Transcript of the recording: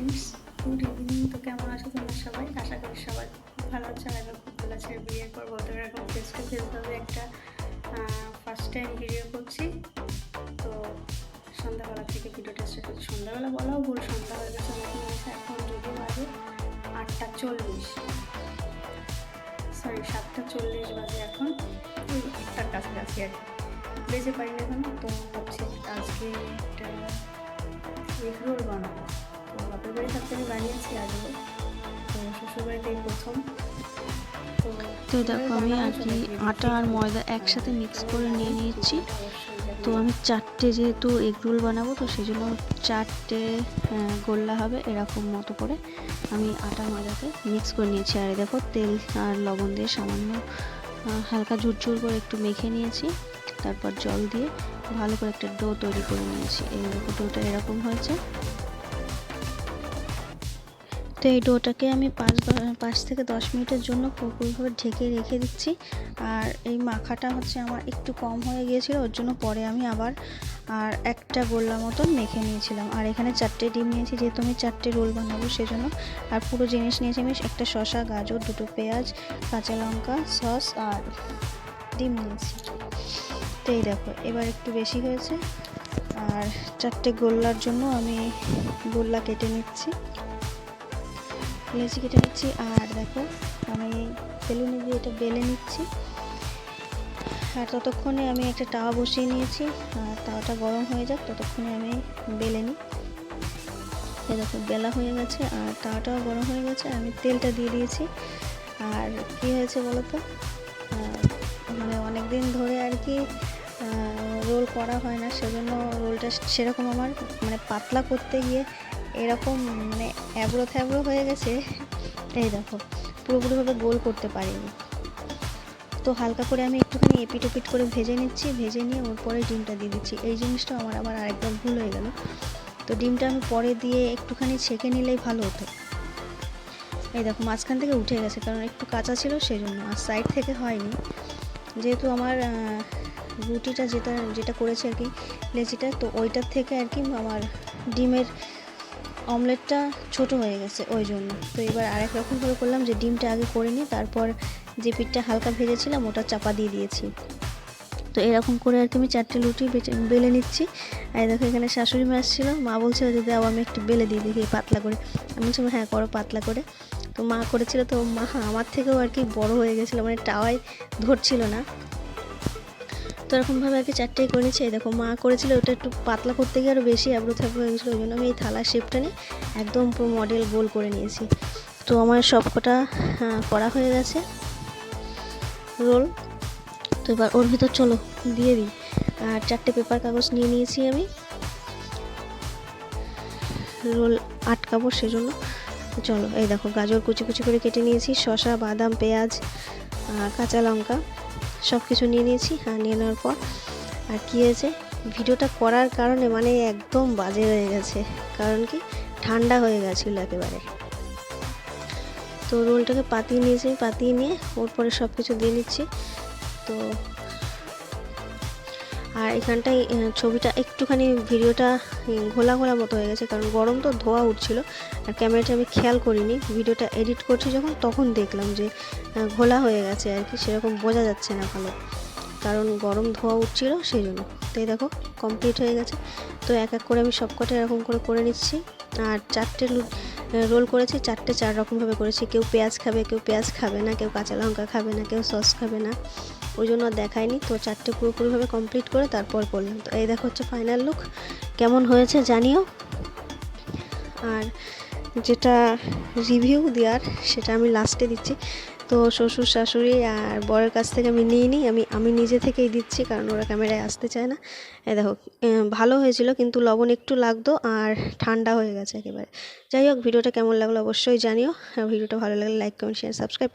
Friends good evening তো কেমন আছো তোমরা সবাই? আশা করি সবাই ভালো আছে আর আমি খুব ভালো আছে। বিয়ের পর বলতে এখন ফেস টু ফেসভাবে একটা ফার্স্ট টাইম ভিডিও করছি, তো সন্ধ্যাবেলা থেকে ভিডিওটা স্টার্ট করছি সন্ধ্যাবেলা বলাও ভুল সন্ধ্যা হয়ে গেছে নতুন এখন যদি বাজে আটটা চল্লিশ। সরি সাতটা চল্লিশ বাজে এখন। আটটার কাছাকাছি আর কি। বেজে পারি না এখন, তো ভাবছি আজকে একটা এগ রোল বানাবো। তো থাকতে আমি বানিয়েছি আগে তো শ্বশুরবাড়িতেই প্রথম। তো দেখো আমি আর কি আটা আর ময়দা একসাথে মিক্স করে নিয়ে নিয়েছি। তো আমি চারটে যেহেতু এগ রোল বানাবো তো সেই জন্য চারটে গোল্লা হবে এরকম মতো করে আমি আটা ময়দাতে মিক্স করে নিয়েছি। আর দেখো তেল আর লবণ দিয়ে সামান্য হালকা ঝুরঝুর করে একটু মেখে নিয়েছি। তারপর জল দিয়ে ভালো করে একটা ডো তৈরি করে নিয়েছি। এই ডোটা এরকম হয়েছে। তো এই ডোটাকে আমি পাঁচ পাঁচ থেকে দশ মিনিটের জন্য পুরোপুরিভাবে ঢেকে রেখে দিচ্ছি। আর এই মাখাটা হচ্ছে আমার একটু কম হয়ে গিয়েছিল, ওর জন্য পরে আমি আবার, আর একটা গোল্লা মতন মেখে নিয়েছিলাম। আর এখানে চারটে ডিম নিয়েছি, যেহেতু আমি চারটে রোল বানাবো সেজন্য। আর পুরো জিনিস নিয়েছি আমি একটা শসা, গাজর, দুটো পেঁয়াজ, কাঁচা লঙ্কা, সস আর ডিম নিয়েছি। তো এই দেখো, এবার একটু বেশি হয়েছে। আর চারটে গোল্লার জন্য আমি গোল্লা কেটে নিচ্ছি। লেচি কেটে নিচ্ছি আর দেখো, আমি বেলুনি দিয়ে এটা বেলে নিচ্ছি। আর ততক্ষণে আমি একটা তাওয়া বসিয়ে নিয়েছি, আর তাওয়াটা গরম হয়ে যাক, ততক্ষণে আমি বেলে নিই। এই দেখো, বেলা হয়ে গেছে, আর তাওয়াটাও গরম হয়ে গেছে আমি তেলটা দিয়ে দিয়েছি। আর কি হয়েছে বলো তো? মানে অনেক দিন ধরে আর কি রোল করা হয় না, সেজন্য রোলটা সেরকম আমার মানে পাতলা করতে গিয়ে এরকম মানে অ্যাবড়ো থ্যাবড়ো হয়ে গেছে। এই দেখো পুরোপুরিভাবে গোল করতে পারিনি। তো হালকা করে আমি একটুখানি এপিট ওপিট করে ভেজে নিচ্ছি, ভেজে নিয়ে ওর পরে ডিমটা দিয়ে দিচ্ছি। এই জিনিসটা আমার আবার আরেকবার ভুল হয়ে গেল। তো ডিমটা আমি পরে দিয়ে একটুখানি ছেঁকে নিলেই ভালো হতো। এই দেখো, মাঝখান থেকে উঠে গেছে, কারণ একটু কাঁচা ছিল সেই জন্য আর সাইড থেকে হয়নি। যেহেতু আমার রুটিটা যেটা যেটা করেছে আর কি, লেচিটা, তো ওইটার থেকে আর কি আমার ডিমের অমলেটটা ছোট হয়ে গেছে ওই জন্য। তো এবার আরেক রকমভাবে করলাম যে ডিমটা আগে করে নিই, তারপর যে পিঠটা হালকা ভেজেছিলাম ওটা চাপা দিয়ে দিয়েছি। তো এরকম করে আর কি আমি চারটে লুটি বেলে নিচ্ছি। আর দেখো এখানে শাশুড়ি মা আসছিল মা বলছিল যে দাও আমি একটু বেলে দিই দেখি পাতলা করে। আমি বলছিলাম হ্যাঁ করো পাতলা করে। তো মা করেছিল, তো মা আমার থেকেও আর কি বড় হয়ে গেছিল মানে টাওয়াই ধরছিল না। তো এরকমভাবে আর কি চারটেই করে দেখো, মা করেছিল ওটা একটু পাতলা করতে গিয়ে আরও বেশি থাবড়ো হয়ে গেছিল, ওই জন্য আমি এই থালার শেপটা নিয়ে একদম পুরো মডেল গোল করে নিয়েছি। তো আমার সব কটা করা হয়ে গেছে। রোল তো এবার ওর ভিতর চলো, দিয়ে দিই। আর চারটে পেপার কাগজ নিয়ে নিয়েছি আমি। রোল আটকাবো সেজন্য। চলো, এই দেখো, গাজর কুচি কুচি করে কেটে নিয়েছি, শসা, বাদাম, পেঁয়াজ কাঁচা লঙ্কা। সব কিছু নিয়ে নিয়েছি আর নিয়ে নেওয়ার পর। আর কী হয়েছে? ভিডিওটা করার কারণে মানে একদম বাজে হয়ে গেছে। কারণ কি? ঠান্ডা হয়ে গেছিল একেবারে। তো রোলটাকে পাতিয়ে নিয়েছি, পাতিয়ে নিয়ে ওর পরে সব কিছু দিয়ে নিচ্ছি। তো আর এখানটায় ছবিটা একটুখানি ভিডিওটা ঘোলা ঘোলা মতো হয়ে গেছে, কারণ গরম তো ধোয়া উঠছিল, আর ক্যামেরাটা আমি খেয়াল করিনি। ভিডিওটা এডিট করছি যখন, তখন দেখলাম যে ঘোলা হয়ে গেছে আর কি, সেরকম বোঝা যাচ্ছে না ভালো। কারণ গরম ধোয়া উঠছিল সেই জন্য। তাই দেখো কমপ্লিট হয়ে গেছে। তো এক এক করে আমি সবকটা এরকম করে করে নিচ্ছি। আর চারটে রোল করেছি, চারটে চার রকমভাবে করেছি। কেউ পেঁয়াজ খাবে, কেউ পেঁয়াজ খাবে না, কেউ কাঁচা লঙ্কা খাবে না, কেউ সস খাবে না। ওই জন্য দেখায়নি। তো চারটে পুরোপুরিভাবে কমপ্লিট করে তারপর করলাম। তো এই দেখো হচ্ছে ফাইনাল লুক কেমন হয়েছে জানিও। আর যেটা রিভিউ দেওয়ার, সেটা আমি লাস্টে দিচ্ছি। তো শ্বশুর শাশুড়ি আর বরের কাছ থেকে আমি নিয়ে নিই আমি আমি নিজে থেকেই দিচ্ছি, কারণ ওরা ক্যামেরায় আসতে চায় না। এই দেখো ভালো হয়েছিল, কিন্তু লবণ একটু লাগতো আর ঠান্ডা হয়ে গেছে একেবারে। যাই হোক, ভিডিওটা কেমন লাগল অবশ্যই জানিও। আর ভিডিওটা ভালো লাগলে লাইক কমেন্ট শেয়ার সাবস্ক্রাইব